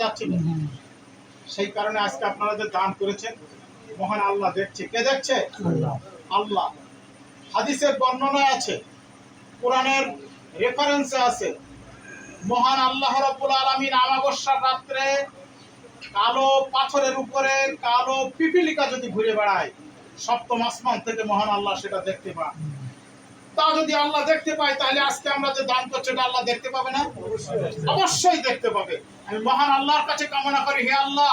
যাচ্ছিল সেই কারণে আজকে আপনারা যে দান করেছেন মহান আল্লাহ দেখছে। কে দেখছে? আল্লাহ। হাদিসের বর্ণনায় আছে কোরআনের রেফারেন্সে আছে মহান আল্লাহ রাব্বুল আলামিন আমাবস্যার রাত্রে কালো পাথরের উপরে কালো পিপিলিকা যদি ঘুরে বেড়ায় সপ্তম আসমান থেকে মহান আল্লাহ সেটা দেখতে পান। তা যদি আল্লাহ দেখতে পায় তাহলে আজকে আমরা যে দান করছি এটা আল্লাহ দেখতে পাবে না? অবশ্যই। দেখতে পাবে। আমি মহান আল্লাহর কাছে কামনা করি হে আল্লাহ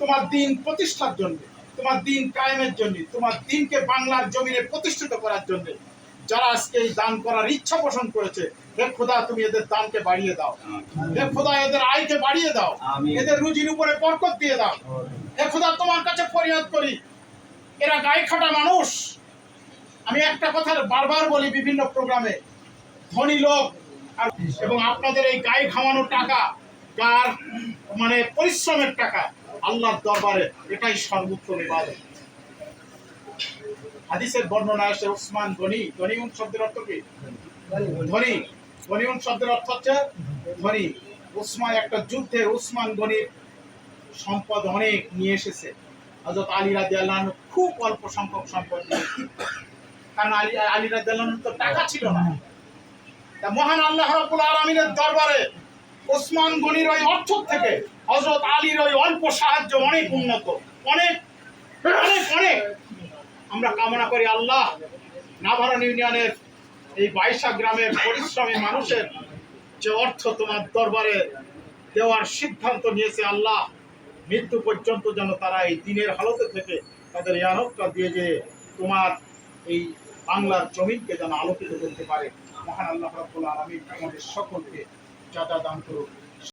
তোমার দিন প্রতিষ্ঠার জন্য তোমার দিন কায়েমের জন্য তোমার দিনকে বাংলার জমিনে প্রতিষ্ঠিত করার জন্য যারা আজকে এই দান করার ইচ্ছা পোষণ করেছে হে খোদা তুমি এদের দানকে বাড়িয়ে দাও। হে খোদা এদের আয়কে বাড়িয়ে দাও। এদের রুজির উপরে বরকত দিয়ে দাও। হে খোদা তোমার কাছে ফরিয়াদ করি এরা গায়ে খাটা মানুষ। আমি একটা কথা বারবার বলি বিভিন্ন প্রোগ্রামে, ধনী লোক এবং আপনাদের এই গায়ে খাওয়ানো টাকা কার মানে পরিশ্রমের টাকা, আল্লাহর দরবারে এটাই সর্বোত্তম ইবাদত হাদিসের বর্ণনা আসে ওসমান গনি। গনিউন শব্দের অর্থ কি? ধনী। গনিউন শব্দের অর্থ হচ্ছে ধনী। ওসমান একটা যুদ্ধে গনির সম্পদ অনেক নিয়ে এসেছে। হযরত আলী রাদিয়াল্লাহু আনহু খুব অল্প সংখ্যক সম্পদ নিয়েছে কারণ আলী আলী আনহুর তো টাকা ছিল না। তা মহান আল্লাহ রাব্বুল আলামিনের দরবারে ওসমান গনির ওই অর্থ থেকে হযরত আলীর ওই অল্প সাহায্য অনেক উন্নত, অনেক অনেক অনেক। আমরা কামনা করি আল্লাহ, নাভারণ ইউনিয়নের এই বাইশা গ্রামের পরিশ্রমী মানুষের যে অর্থ তোমার দরবারে দেওয়ার সিদ্ধান্ত নিয়েছে আল্লাহ, মৃত্যু পর্যন্ত যেন তারা এই দিনের হালতে থেকে তাদের ইয়ানতটা দিয়ে যে তোমার এই বাংলার জমিনকে যেন আলোকিত করতে পারে। মহান আল্লাহ রাবুল আলমী আমাদের সকলকে যা দান করুক।